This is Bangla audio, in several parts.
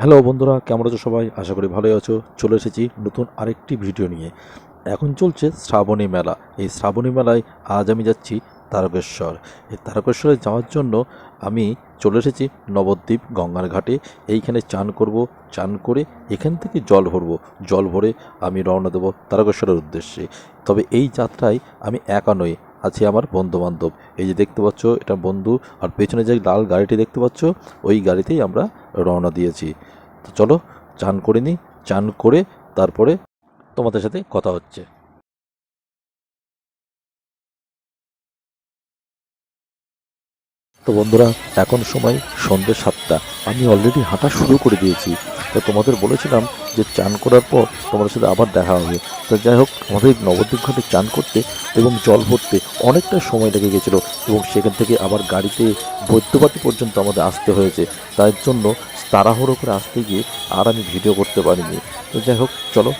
হ্যালো বন্ধুরা, কেমন আছো সবাই? আশা করি ভালোই আছো। চলে এসেছি নতুন আরেকটি ভিডিও নিয়ে। এখন চলছে শ্রাবণী মেলা। এই শ্রাবণী মেলায় আজ আমি যাচ্ছি তারকেশ্বর। এই তারকেশ্বরে যাওয়ার জন্য আমি চলে এসেছি নবদ্বীপ গঙ্গার ঘাটে। এইখানে চান করব, চান করে এখান থেকে জল ভরবো। জল ভরে আমি রওনা দেবো তারকেশ্বরের উদ্দেশ্যে। তবে এই যাত্রায় আমি একা নই আছে আমার বন্ধু বান্ধব এই যে দেখতে পাচ্ছ, এটা বন্ধু। আর পেছনে যে লাল গাড়িটি দেখতে পাচ্ছ, ওই গাড়িতেই আমরা রওনা দিয়েছি। তো চলো, চান করে নিই চান করে তারপরে তোমাদের সাথে কথা হচ্ছে। তো বন্ধুরা, এখন সময় সন্ধ্যে সাতটা। আমি অলরেডি হাঁটা শুরু করে দিয়েছি। তো তোমাদের বলেছিলাম যে চান করার পর তোমাদের সাথে আবার দেখা হবে। তো যাই হোক, আমাদের নবদ্বীপ ঘাটে চান করতে এবং জল ভরতে অনেকটা সময় লেগে গেছিল এবং সেখান থেকে আবার গাড়িতে বৈদ্যবাটি পর্যন্ত আমাদের আসতে হয়েছে। তার জন্য তাড়াহুড়ো করে আসতে গিয়ে আর আমি ভিডিও করতে পারিনি। তো যাই হোক, চলো,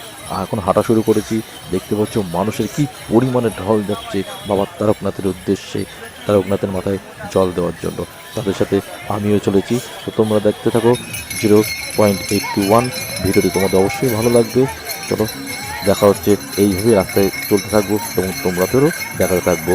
এখন হাঁটা শুরু করেছি। দেখতে পাচ্ছ মানুষের কি পরিমাণে ঢল যাচ্ছে বাবা তারকনাথের উদ্দেশ্যে। তারকনাথের মাথায় জল দেওয়ার জন্য। তাদের সাথে আমিও চলেছি। তো তোমরা দেখতে থাকো জিরো পয়েন্ট এইটটি ওয়ান ভিডিওটি। তোমাদের অবশ্যই ভালো লাগবে। চলো, দেখা হচ্ছে। এইভাবে রাস্তায় চলতে থাকব এবং তোমরা ফেরো দেখাতে থাকব।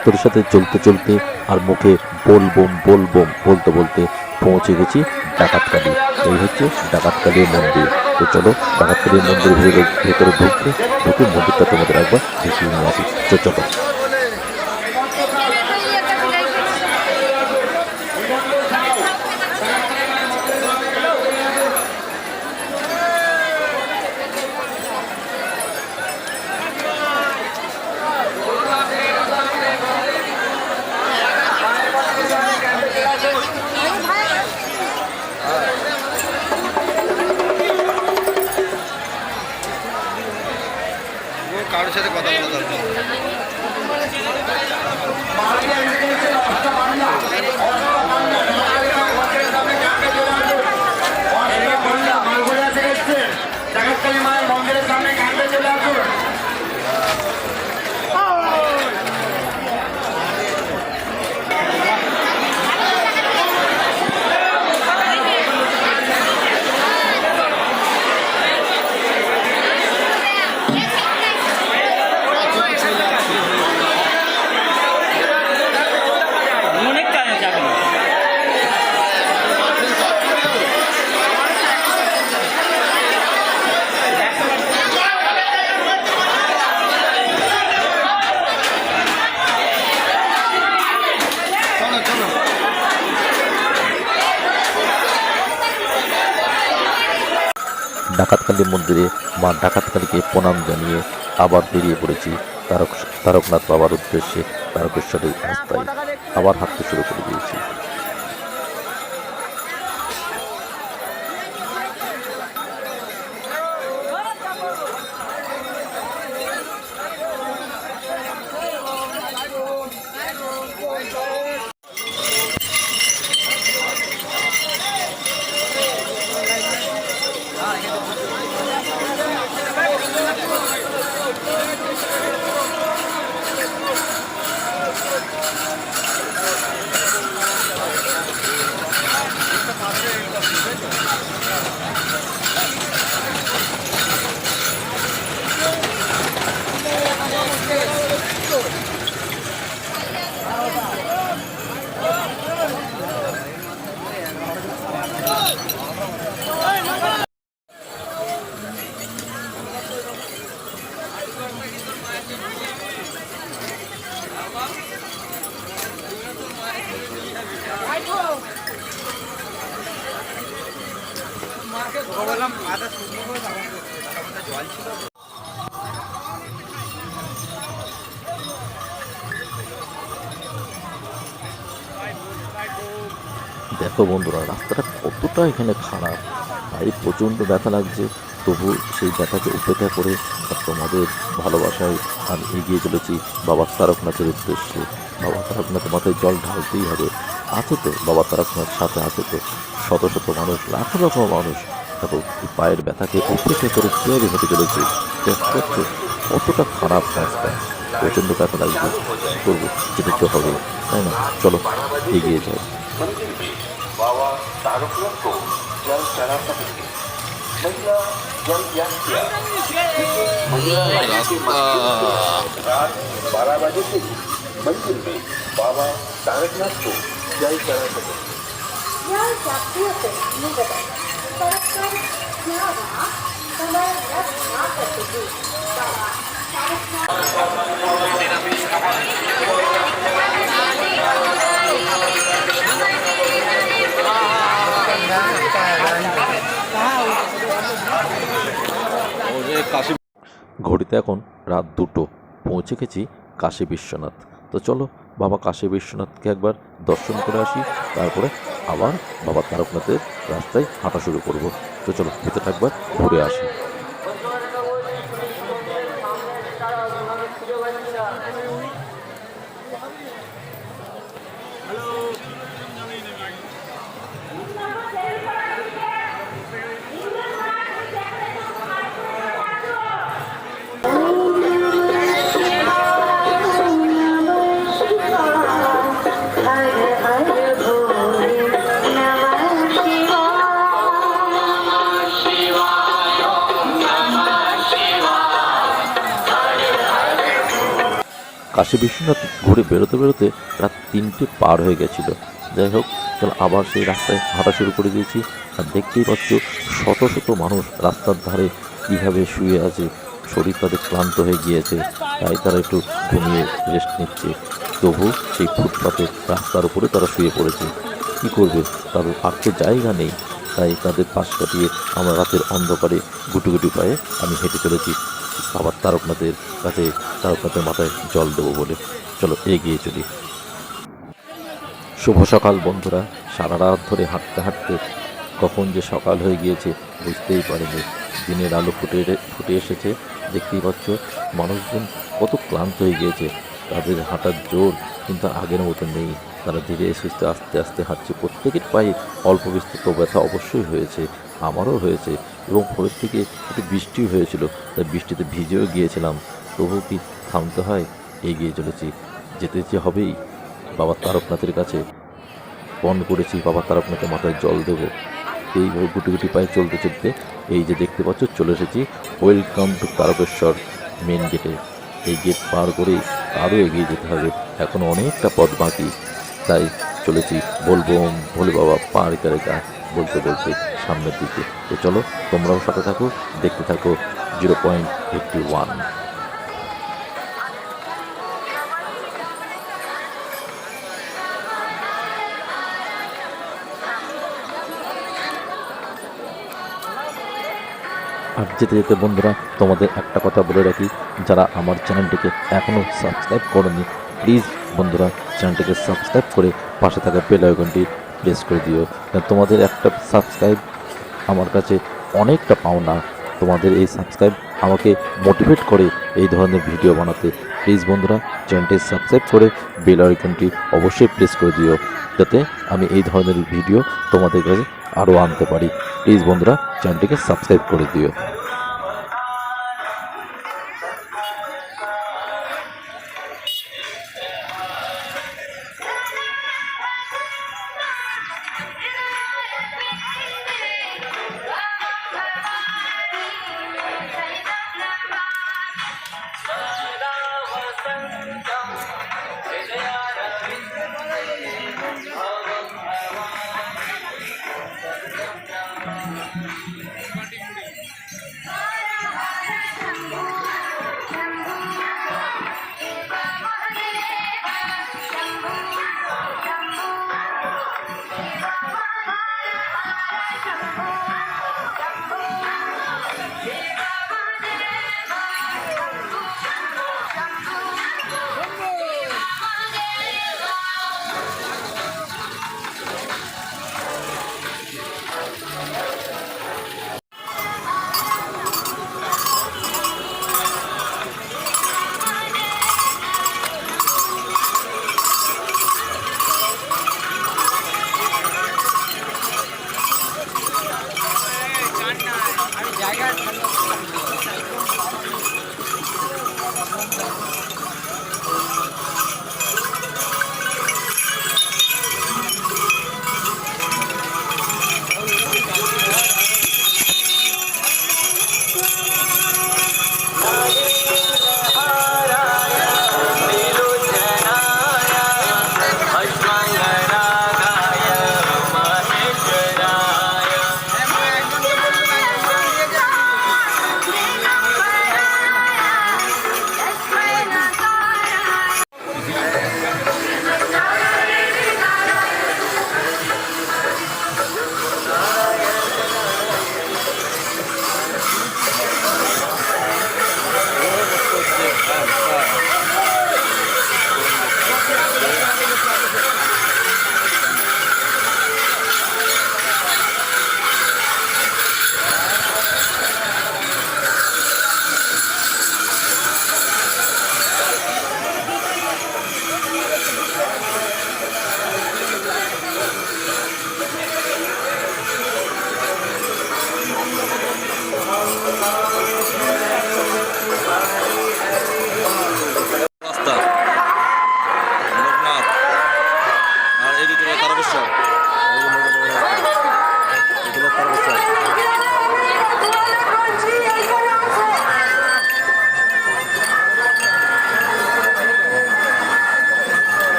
ভক্তদের সাথে চলতে চলতে আর মুখে বোল বোম বোল বোম বলতে বলতে পৌঁছে গেছি ডাকাতকালী এই হচ্ছে ডাকাতকালীর মন্দির। তো চলো ডাকাতকালীর মন্দির ভেতরে ভেতরে ঢুকতে ঢুকে মন্দিরটা তোমাদের একবার দেখিয়ে নিয়ে আসি। তো চলো কারোর সাথে কথা বলা দরকার জগৎকালী মায়ের মন্দিরের সামনে কান্দে চলে আসুন অনেক কাজ আছে এখন চলো চলো ডাকাতকালী মন্দিরে, মা ডাকাতকালীকে প্রণাম জানিয়ে আবার বেরিয়ে পড়েছি তারক তারকনাথ বাবার উদ্দেশ্যে, তারকেশ্বরের রাস্তায়। আবার হাঁটতে শুরু করে দিয়েছি। দেখো বন্ধুরা, রাস্তাটা কতটা এখানে খারাপ। পায়ে প্রচণ্ড ব্যথা লাগছে, তবু সেই ব্যথাকে উপেক্ষা করে তোমাদের ভালোবাসায় আমি এগিয়ে চলেছি বাবা তারকনাথের উদ্দেশ্যে। বাবা তারকনাথের মাথায় জল ঢালতেই হবে। আছে তো বাবা তারকনাথ, সাথে আছে তো শত শত মানুষ, লাখো লাখো মানুষ। দেখো এই পায়ের ব্যথাকে উপেক্ষা করে কীভাবে হেঁটে চলেছে দেখতে পাচ্ছ কতটা খারাপ রাস্তা প্রচণ্ড ব্যথা লাগছে কী করবো যেতে তো হবে তাই না চলো এগিয়ে যাই मंदिर में बाबा तारकनाथ को जल चढ़ा सकेंगे महिला जल याद किया महिला लाइन के माध्यम से रात बारह बजे से ही मंदिर में बाबा तारकनाथ को जल चढ़ा सकेंगे ঘড়িতে এখন রাত দুটো। পৌঁছে গেছি কাশী বিশ্বনাথ। তো চলো, বাবা কাশী বিশ্বনাথকে একবার দর্শন করে আসি, তারপরে আবার বাবা তারকনাথের রাস্তায় হাঁটা শুরু করব। তো চলো ভিতরে একবার ঘুরে আসি। কাশী বিশ্বনাথ ঘুরে বেরোতে বেরোতে রাত তিনটে পার হয়ে গেছিল। যাই হোক, চলো আবার সেই রাস্তায় হাঁটা শুরু করে দিয়েছি। আর দেখতেই পাচ্ছ, শত শত মানুষ রাস্তার ধারে কীভাবে শুয়ে আছে, শরীর তাদের ক্লান্ত হয়ে গিয়েছে, তাই তারা একটু ঘুমিয়ে রেস্ট নিচ্ছে। তবু সেই ফুটপাতে রাস্তার উপরে তারা শুয়ে পড়েছে। কি করবে? তাদের থাকতে জায়গা নেই। তাই তাদের পাশ কাটিয়ে আমরা রাতের অন্ধকারে গুটি পায়ে আমি হেঁটে চলেছি। বাবার তারকনাথের কাছে, তারকনাথের মাথায় জল দেবো বলে। চলো, এগিয়ে চলি। শুভ সকাল, বন্ধুরা। সারা রাত ধরে হাঁটতে হাঁটতে কখন যে সকাল হয়ে গিয়েছে, বুঝতেই পারিনি। দিনের আলো ফুটে ফুটে এসেছে, দেখতেই পাচ্ছ, মানুষজন কত ক্লান্ত হয়ে গিয়েছে। তাদের হাঁটার জোর কিন্তু আগের মতো নেই। তারা ধীরে সুস্থে আস্তে আস্তে হাঁটছে। প্রত্যেকের পায়ে অল্প বিস্তৃত ব্যথা অবশ্যই হয়েছে। আমারও হয়েছে এবং ভোরের থেকে একটু বৃষ্টিও হয়েছিল। তাই বৃষ্টিতে ভিজেও গিয়েছিলাম। তবু কি থামতে হয়? এগিয়ে চলেছি। যেতে যে হবেই। বাবা তারকনাথের কাছে পণ করেছি, বাবা তারকনাথের মাথায় জল দেবো। এইভাবে গুটি গুটি পায়ে চলতে চলতে এই যে দেখতে পাচ্ছ, চলে এসেছি। ওয়েলকাম টু তারকেশ্বর মেন গেটে। এই গেট পার করেই আরও এগিয়ে যেতে হবে। এখনও অনেকটা পথ বাকি। তাই চলেছি। বলব ভোলে বাবা, পার করে বলতে বলতে সামনের দিকে। তো চলো, তোমরাও সাথে থাকো, দেখতে থাকো জিরো পয়েন্ট এইটটি ওয়ান। আর যেতে যেতে বন্ধুরা, তোমাদের একটা কথা বলে রাখি, যারা আমার চ্যানেলটিকে এখনও সাবস্ক্রাইব করেনি প্লিজ বন্ধুরা চ্যানেলটিকে সাবস্ক্রাইব করে পাশে থাকা বেল আইকনটি প্রেস করে দিও। তোমাদের একটা সাবস্ক্রাইব আমার কাছে অনেকটা পাওনা। তোমাদের এই সাবস্ক্রাইব আমাকে মোটিভেট করে এই ধরনের ভিডিও বানাতে। প্লিজ বন্ধুরা চ্যানেলটি সাবস্ক্রাইব করে বেল আইকনটি অবশ্যই প্রেস করে দিও। যাতে আমি এই ধরনের ভিডিও তোমাদের কাছে আরও আনতে পারি। প্লিজ বন্ধুরা চ্যানেলটিকে সাবস্ক্রাইব করে দিও।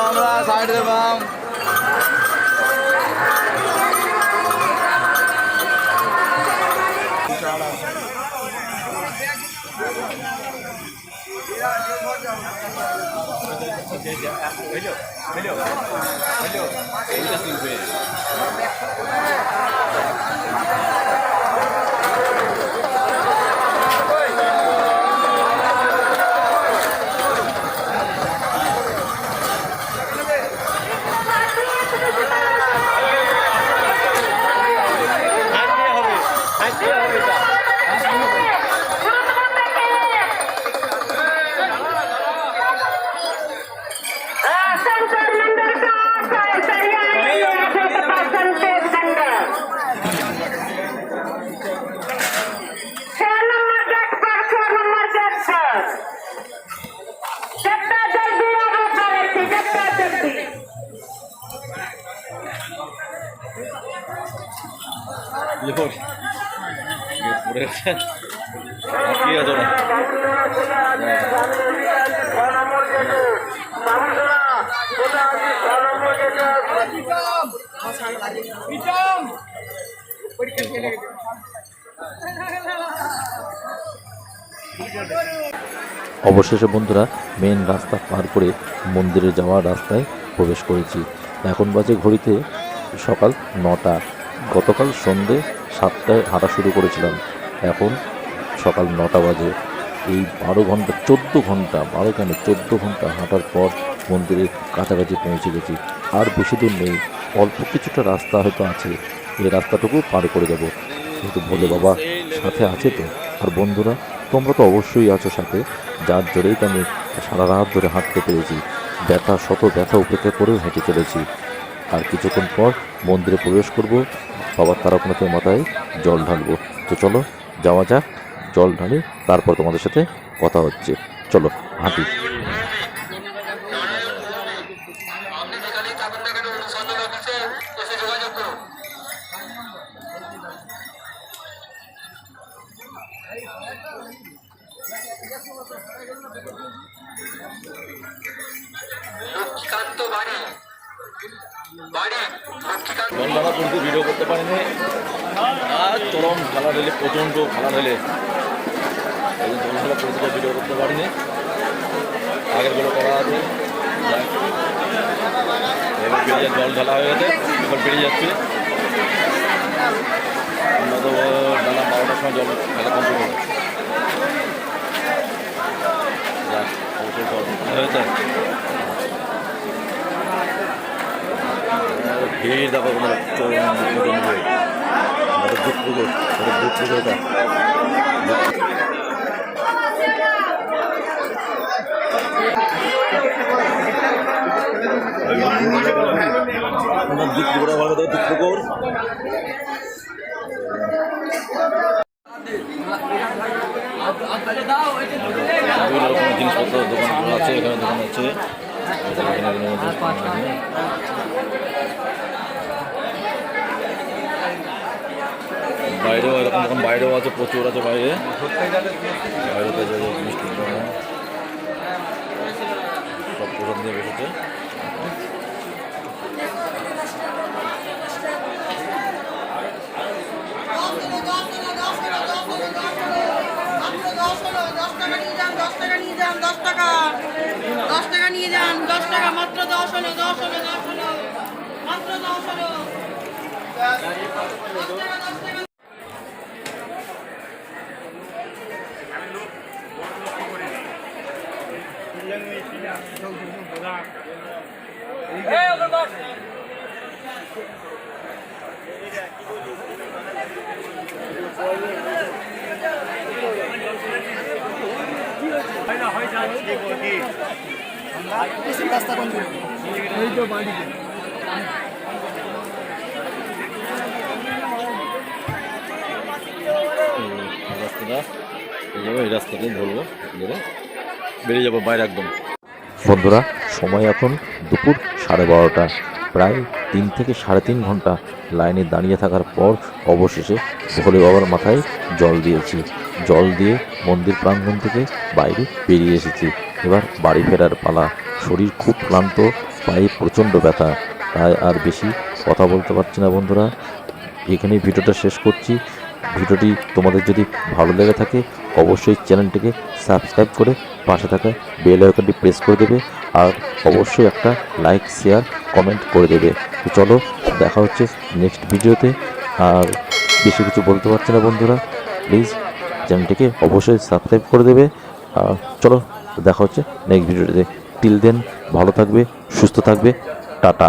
আমরা সাইড দেব হ্যালো হ্যালো হ্যালো এইটা শুনবে অবশেষে বন্ধুরা মেন রাস্তা পার করে মন্দিরে যাওয়ার রাস্তায় প্রবেশ করেছি। এখন বাজে ঘড়িতে সকাল নটা। গতকাল সন্ধে সাতটায় হাঁটা শুরু করেছিলাম। এখন সকাল নটা বাজে। এই বারো ঘণ্টা, চোদ্দ ঘণ্টা বারো কেন চোদ্দ ঘণ্টা হাঁটার পর মন্দিরের কাছাকাছি পৌঁছে গেছি। আর বেশি দূর নেই, অল্প কিছুটা রাস্তা হয়তো আছে। এই রাস্তাটুকু পার করে যাব। কিন্তু ভোলে বাবা সাথে আছে তো। আর বন্ধুরা, তোমরা তো অবশ্যই আছো সাথে। যার জোরেই তো আমি সারা রাত ধরে হাঁটতে পেরেছি। ব্যথা, শত ব্যথা উপেক্ষা করেও হেঁটে চলেছি। আর কিছুক্ষণ পর মন্দিরে প্রবেশ করব। বাবার তারকনাথের মাথায় জল ঢালবো। তো চলো যাওয়া যাক জল ঢালি তারপর তোমাদের সাথে কথা হচ্ছে। চলো হাঁটি। জলধারা কিন্তু ভিডিও করতে পারিনি। আর চরম খেলা ঢেলে, প্রচণ্ড খেলা ঢেলে এই জলধারা পরিস্থিতি ভিডিও করতে পারিনি আগেরগুলো করা আছে। এবার এই জল ঢালা হয়ে গেছে এবার বেরিয়ে যাচ্ছে আমরা তো বেলা বারোটার সময় জল ঢালা কমপ্লিট হবে যাক, অবশ্যই জল হয়েছে আর ভিড় দেখো তোমার চরম চরম ভিড় আমাদের দুধ পুজো আমাদের দুধ পুজো এটা পুকুর ভালো বিভিন্ন রকমের জিনিসপত্র আছে এখানে দোকান আছে। বাইরেও এরকম এখন বাইরেও আছে প্রচুর আছে বাইরে। বাইরেতে যে যে মিষ্টি দোকান, সব প্রসাদ নিয়ে বসেছে দশ টাকা নিয়ে যান দশ টাকা নিয়ে যান দশ টাকা দশ টাকা নিয়ে যান দশ টাকা মাত্র দশ হলো দশ হলো দশ হলো মাত্র দশ হলো দশ টাকা যাব বাইরে একদম বন্ধুরা, সময় এখন দুপুর সাড়ে বারোটা। প্রায় তিন থেকে সাড়ে তিন ঘণ্টা লাইনে দাঁড়িয়ে থাকার পর অবশেষে ভোলে বাবার মাথায় জল দিয়েছি। জল দিয়ে মন্দির প্রাঙ্গণ থেকে বাইরে বেরিয়ে এসেছি। এবার বাড়ি ফেরার পালা। শরীর খুব ক্লান্ত, পায়ে প্রচণ্ড ব্যথা। তাই আর বেশি কথা বলতে পারছি না, বন্ধুরা। এখানেই ভিডিওটা শেষ করছি। ভিডিওটি তোমাদের যদি ভালো লেগে থাকে, অবশ্যই চ্যানেলটিকে সাবস্ক্রাইব করে পাশে থাকা বেল আইকনটি প্রেস করে দেবে আর অবশ্যই একটা লাইক, শেয়ার, কমেন্ট করে দেবে। তো চলো, দেখা হচ্ছে নেক্সট ভিডিওতে। আর বেশি কিছু বলতে পারছি না, বন্ধুরা। প্লিজ চ্যানেলটিকে অবশ্যই সাবস্ক্রাইব করে দেবে। আর চলো, দেখা হচ্ছে নেক্সট ভিডিওতে টিল দেন ভালো থাকবে, সুস্থ থাকবে, টাটা।